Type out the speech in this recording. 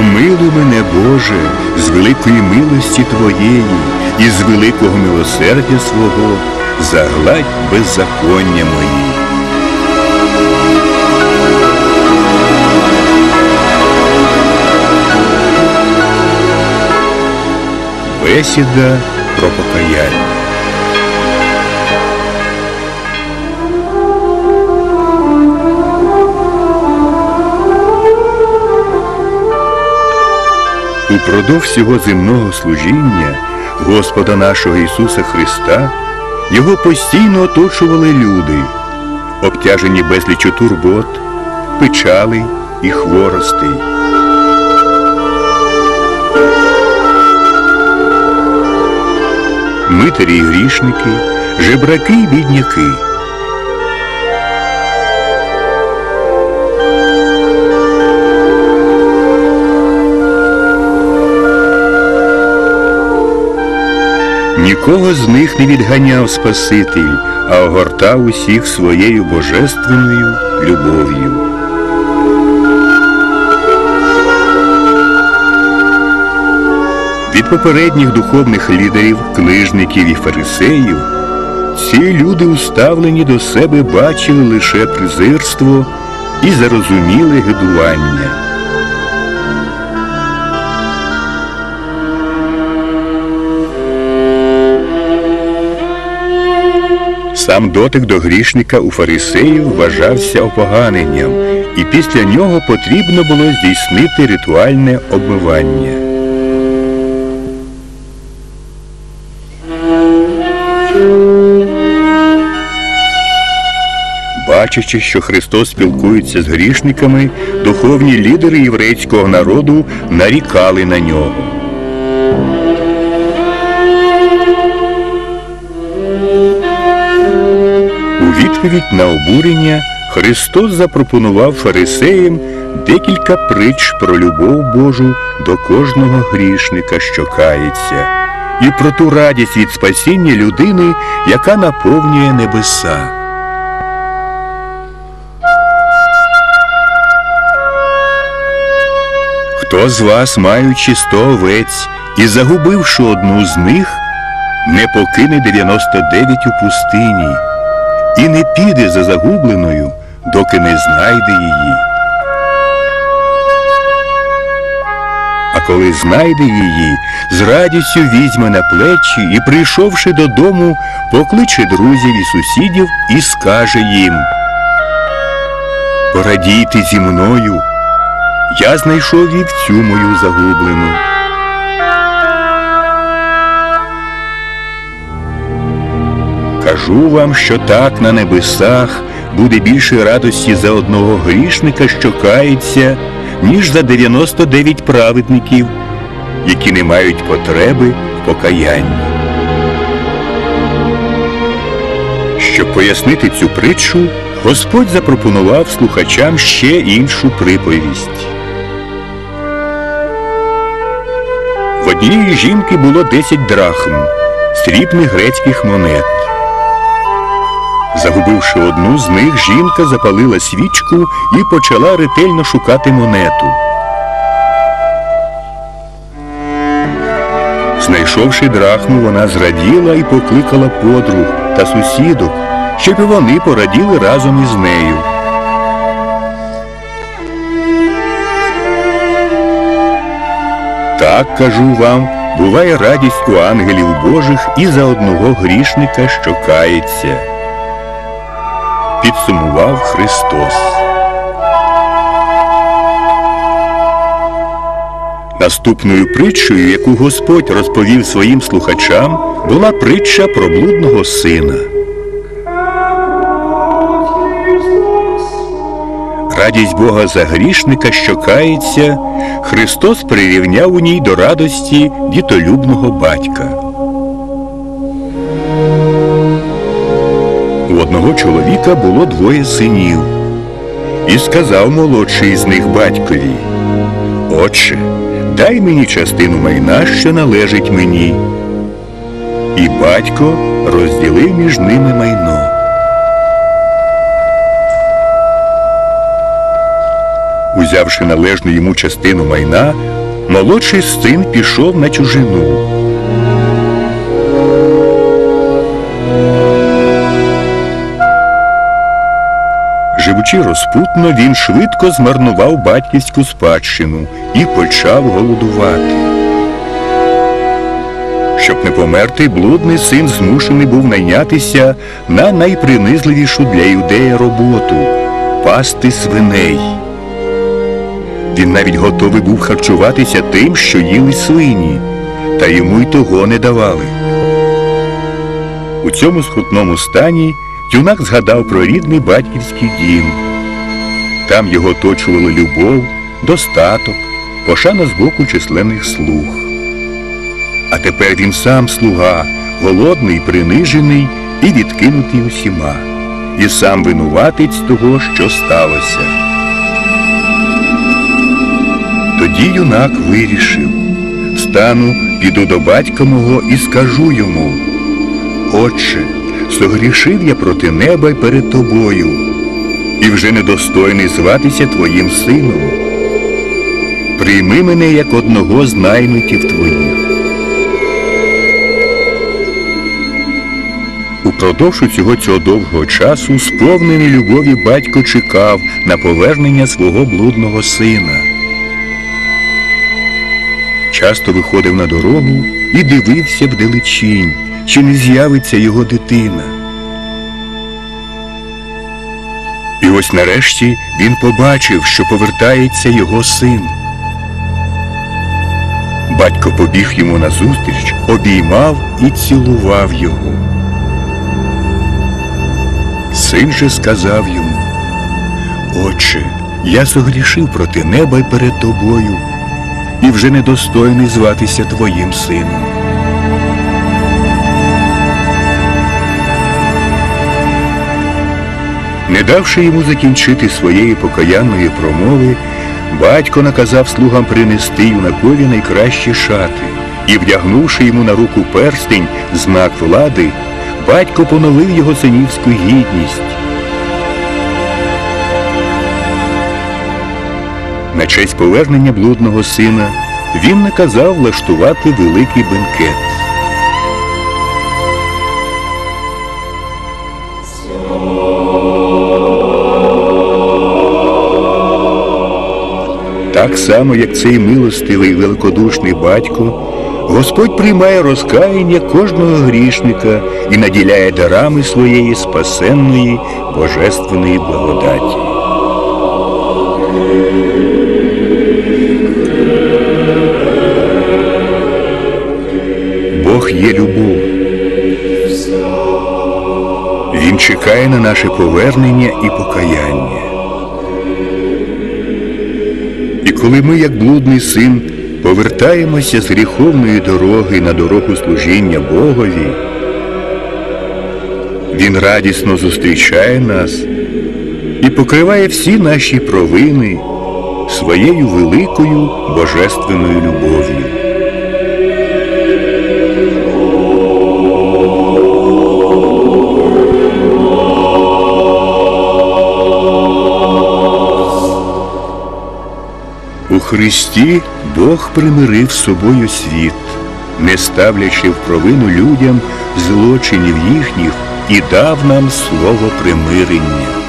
Помилуй мене, Боже, з великої милості Твоєї і з великого милосердя свого загладь беззаконня мої. Бесіда про покаяння. Упродовж всього земного служіння Господа нашого Ісуса Христа Його постійно оточували люди, обтяжені безлічу турбот, печали і хворостей. Митарі і грішники, жебраки й бідняки. Нікого з них не відганяв Спаситель, а огортав усіх своєю божественною любов'ю. Від попередніх духовних лідерів, книжників і фарисеїв ці люди, уставлені до себе, бачили лише презирство і зарозуміле гидування. Сам дотик до грішника у фарисеїв вважався опоганенням, і після нього потрібно було здійснити ритуальне обмивання. Бачачи, що Христос спілкується з грішниками, духовні лідери єврейського народу нарікали на нього. Відповідь на обурення Христос запропонував фарисеям декілька притч про любов Божу до кожного грішника, що кається, і про ту радість від спасіння людини, яка наповнює небеса. Хто з вас, маючи сто овець і загубивши одну з них, не покине 99 у пустині і не піде за загубленою, доки не знайде її. А коли знайде її, з радістю візьме на плечі і, прийшовши додому, покличе друзів і сусідів і скаже їм Порадійте зі мною, я знайшов вівцю мою загублену. Кажу вам, що так на небесах буде більше радості за одного грішника, що кається, ніж за 99 праведників, які не мають потреби в покаянні. Щоб пояснити цю притчу, Господь запропонував слухачам ще іншу приповість. В однієї жінки було 10 драхм, срібних грецьких монет. Загубивши одну з них, жінка запалила свічку і почала ретельно шукати монету. Знайшовши драхму, вона зраділа і покликала подруг та сусідок, щоб і вони пораділи разом із нею. Так, кажу вам, буває радість у ангелів Божих і за одного грішника, що кається підсумував Христос. Наступною притчею, яку Господь розповів своїм слухачам, була притча про блудного сина. Радість Бога за грішника, що кається, Христос прирівняв у ній до радості дітолюбного батька. Одного чоловіка було двоє синів. І сказав молодший з них батькові, Отче, дай мені частину майна, що належить мені. І батько розділив між ними майно. Узявши належну йому частину майна, молодший син пішов на чужину. Живучи розпутно, він швидко змарнував батьківську спадщину і почав голодувати. Щоб не померти, блудний син змушений був найнятися на найпринизливішу для юдея роботу пасти свиней. Він навіть готовий був харчуватися тим, що їли свині, та йому й того не давали. У цьому скрутному стані юнак згадав про рідний батьківський дім. Там його оточували любов, достаток, пошана з боку численних слуг. А тепер він сам слуга, голодний, принижений і відкинутий усіма, і сам винуватець того, що сталося. Тоді юнак вирішив Встану, піду до батька мого і скажу йому Отче, согрішив я проти неба й перед тобою, і вже недостойний зватися твоїм сином. Прийми мене як одного з наймитів твоїх. Упродовж цього цього довгого часу, сповнений любові батько чекав на повернення свого блудного сина. Часто виходив на дорогу і дивився вдалечінь, чи не з'явиться його дитина. І ось нарешті він побачив, що повертається його син. Батько побіг йому назустріч, обіймав і цілував його. Син же сказав йому, Отче, я согрішив проти неба й перед тобою, і вже недостойний зватися твоїм сином. Не давши йому закінчити своєї покаянної промови, батько наказав слугам принести юнакові найкращі шати і, вдягнувши йому на руку перстень, знак влади, батько поновив його синівську гідність. На честь повернення блудного сина він наказав влаштувати великий бенкет. Так само, як цей милостивий великодушний батько, Господь приймає розкаяння кожного грішника і наділяє дарами своєї спасенної божественної благодаті. Бог є любов. Він чекає на наше повернення і покаяння. І коли ми, як блудний син, повертаємося з гріховної дороги на дорогу служіння Богові, Він радісно зустрічає нас і покриває всі наші провини своєю великою божественною любов'ю. Христі Бог примирив з собою світ, не ставлячи в провину людям злочинів їхніх і дав нам слово примирення.